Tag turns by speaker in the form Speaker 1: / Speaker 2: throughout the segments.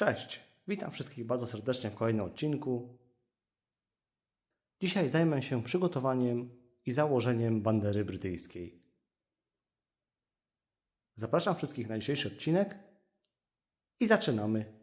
Speaker 1: Cześć, witam wszystkich bardzo serdecznie w kolejnym odcinku. Dzisiaj zajmę się przygotowaniem i założeniem bandery brytyjskiej. Zapraszam wszystkich na dzisiejszy odcinek i zaczynamy.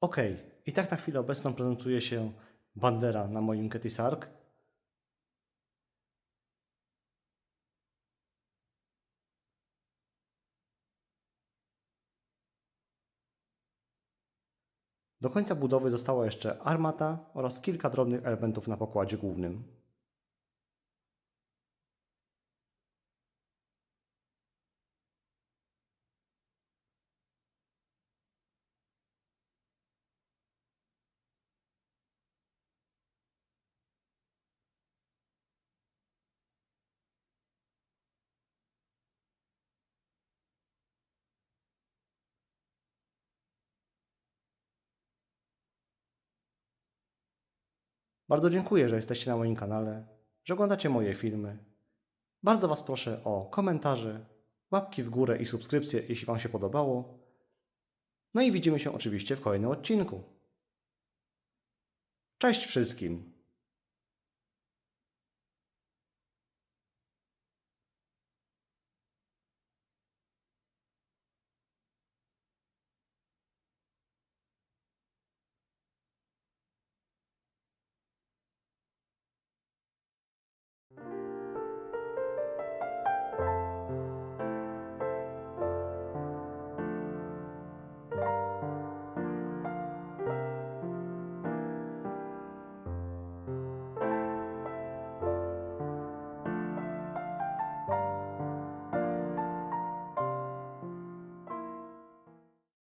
Speaker 1: Ok, i tak na chwilę obecną prezentuje się bandera na moim Ketty Sark. Do końca budowy została jeszcze armata oraz kilka drobnych elementów na pokładzie głównym. Bardzo dziękuję, że jesteście na moim kanale, że oglądacie moje filmy. Bardzo Was proszę o komentarze, łapki w górę i subskrypcje, jeśli Wam się podobało. No i widzimy się oczywiście w kolejnym odcinku. Cześć wszystkim!